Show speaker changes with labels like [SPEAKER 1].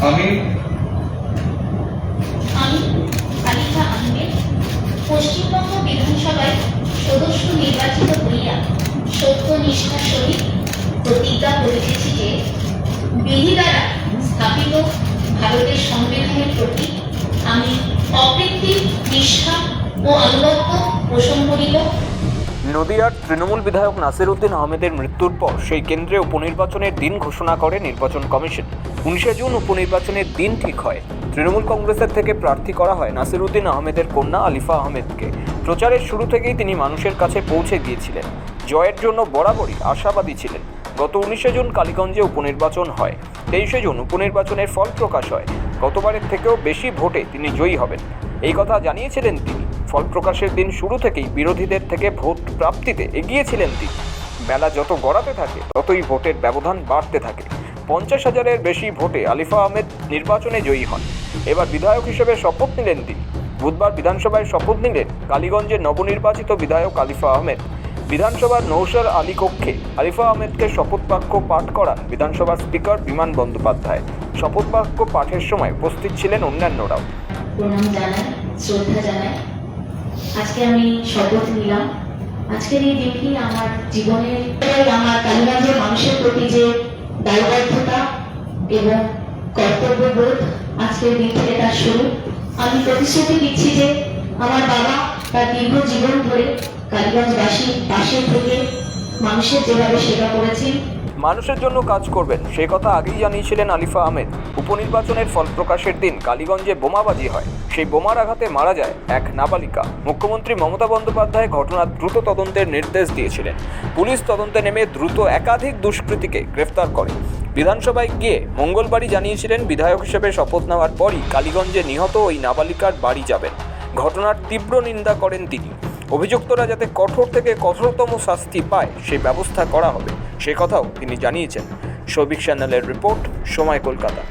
[SPEAKER 1] আমি
[SPEAKER 2] আমি খালিফা আহমেদ, পশ্চিমবঙ্গ বিধানসভায় সদস্য নির্বাচিত হইয়া সত্যনিষ্ঠার সহিত প্রতিজ্ঞা করিতেছি যে বিধি দ্বারা স্থাপিত ভারতের সংবিধানের প্রতি আমি অবৃত্তি নিষ্ঠা ও আনুগত্য পোষণ
[SPEAKER 3] নদিয়ার তৃণমূল বিধায়ক নাসির উদ্দিন আহমেদের মৃত্যুর পর সেই কেন্দ্রে উপনির্বাচনের দিন ঘোষণা করে নির্বাচন কমিশন। উনিশে জুন উপনির্বাচনের দিন ঠিক হয়। তৃণমূল কংগ্রেসের থেকে প্রার্থী করা হয় নাসির উদ্দিন আহমেদের কন্যা আলিফা আহমেদকে। প্রচারের শুরু থেকেই তিনি মানুষের কাছে পৌঁছে গিয়েছিলেন। জয়ের জন্য বরাবরই আশাবাদী ছিলেন। গত উনিশে জুন কালীগঞ্জে উপনির্বাচন হয়। তেইশে জুন উপনির্বাচনের ফল প্রকাশ হয়। গতবারের থেকেও বেশি ভোটে তিনি জয়ী হবেন। এই কথা জানিয়েছিলেন তিনি। ফল প্রকাশের দিন শুরু থেকেই বিরোধীদের থেকে ভোট প্রাপ্তিতে এগিয়েছিলেন তিনি। বেলা যত গড়াতে থাকে, ততই ভোটের ব্যবধান বাড়তে থাকে। পঞ্চাশ হাজারের বেশি ভোটে আলিফা আহমেদ নির্বাচনে জয়ী হন। এবার বিধায়ক হিসেবে শপথ নিলেন তিনি। বুধবার বিধানসভায় শপথ নিলেন কালীগঞ্জের নবনির্বাচিত বিধায়ক আলিফা আহমেদ। বিধানসভার নৌসার আলী কক্ষে আলিফা আহমেদকে শপথ বাক্য পাঠ করান বিধানসভার স্পিকার বিমান বন্দ্যোপাধ্যায়। শপথ বাক্য পাঠের সময় উপস্থিত ছিলেন অন্যান্যরাও।
[SPEAKER 2] শ্রদ্ধা আজকে আমি শপথ নিলাম। আজকের এই দিনটি আমার জীবনের আমার কালীগঞ্জের মানুষের প্রতি যে দায়বদ্ধতা এবং কর্তব্যবোধ আজকের দিন থেকে তার শুরু, আমি প্রতিশ্রুতি দিচ্ছি যে আমার বাবা তার দীর্ঘ জীবন ধরে কালীগঞ্জবাসী পাশে থেকে মানুষের যেভাবে সেবা করেছেন
[SPEAKER 3] মানুষের জন্য কাজ করবেন, সে কথা আগেই জানিয়েছিলেন আলিফা আহমেদ। উপনির্বাচনের ফল প্রকাশের দিন কালীগঞ্জে বোমাবাজি হয়। সেই বোমার আঘাতে মারা যায় এক নাবালিকা। মুখ্যমন্ত্রী মমতা বন্দ্যোপাধ্যায় ঘটনার দ্রুত তদন্তের নির্দেশ দিয়েছিলেন। পুলিশ তদন্তে নেমে দ্রুত একাধিক দুষ্কৃতীকে গ্রেফতার করে। বিধানসভায় গিয়ে মঙ্গলবারই জানিয়েছিলেন বিধায়ক হিসেবে শপথ নেওয়ার পরই কালীগঞ্জে নিহত ওই নাবালিকার বাড়ি যাবেন। ঘটনার তীব্র নিন্দা করেন তিনি। অভিযুক্তরা যাতে কঠোর থেকে কঠোরতম শাস্তি পায়, সে ব্যবস্থা করা হবে। সে কথাও তিনি জানিয়েছেন। সৌভিক চ্যানেলের রিপোর্ট সময় কলকাতা।